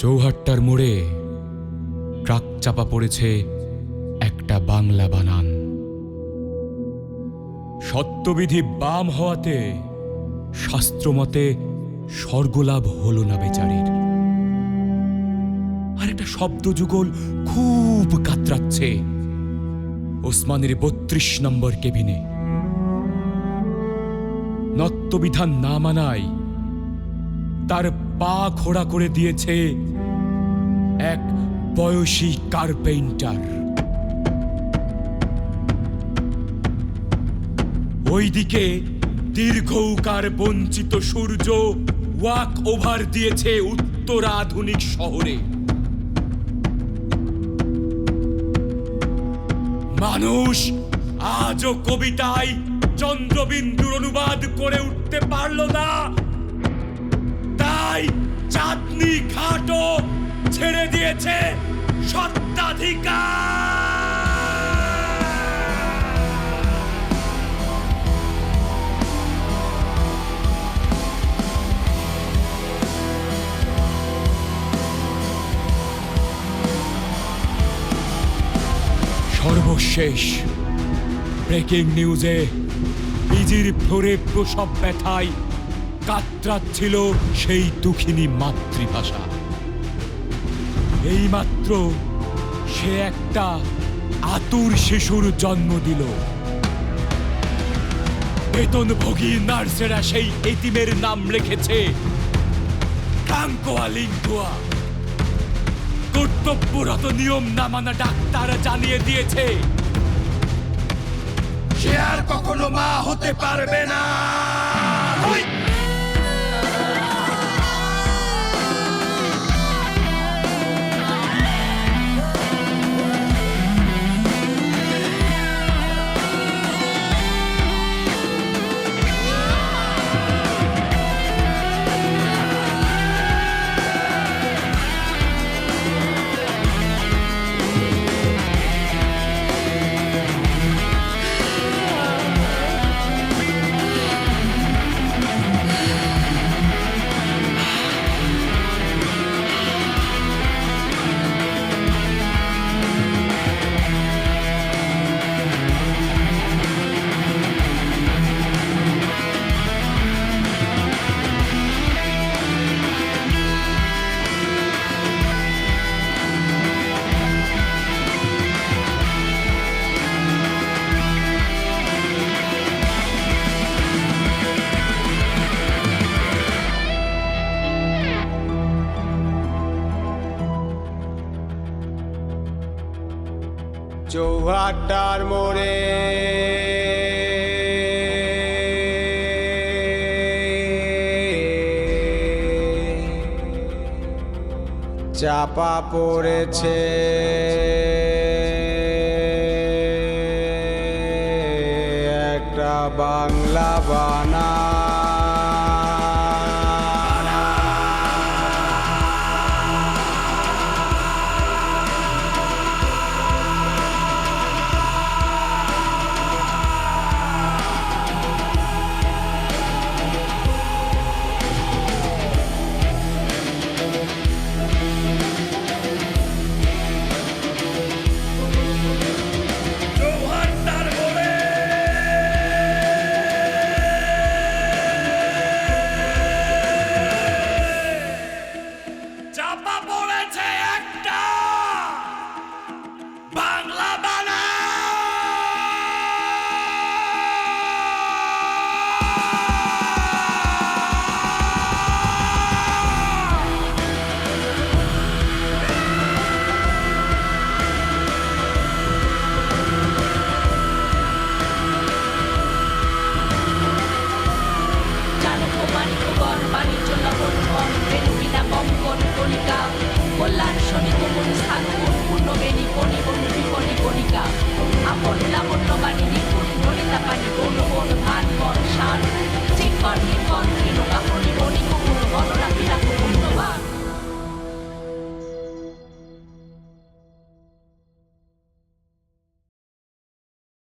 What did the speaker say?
চৌহাট্টার মোড়ে ট্রাক চাপা পড়েছে একটা বাংলা বানান। সত্যবিধি বাম হওয়াতে শাস্ত্রমতে স্বর্গলাভ হল না বেচারির। আর একটা শব্দ যুগল খুব কাতরাচ্ছে ওসমানের বত্রিশ নম্বর কেবিনে। নত্যবিধান না মানায় তার পা খোড়া করে দিয়েছে এক বয়সী কার্পেন্টার। ওইদিকে দীর্ঘৌকার বঞ্চিত সূর্য ওয়াক ওভার দিয়েছে উত্তর আধুনিক শহরে। মানুষ আজও কবিতায় চন্দ্রবিন্দুর অনুবাদ করে উঠতে পারল না। ছেড়ে দিয়েছে সত্তাধিকার সর্বশেষ ব্রেকিং নিউজে পিজির ফ্লোরে প্রসব ব্যথায় কাতরাচ্ছিল সেই দুঃখিনী মাতৃভাষা। এইমাত্র সে একটা আতুর শিশুর জন্ম দিল। বেতনভোগী নার্সেরা সেই এতিমের নাম রেখেছে কর্তব্যরত নিয়ম না মানা ডাক্তার জানিয়ে দিয়েছে। সে আর কখনো মা হতে পারবে না। চৌহাট্টার মোড়ে। চাপা পড়েছে। একটা বাংলা বানা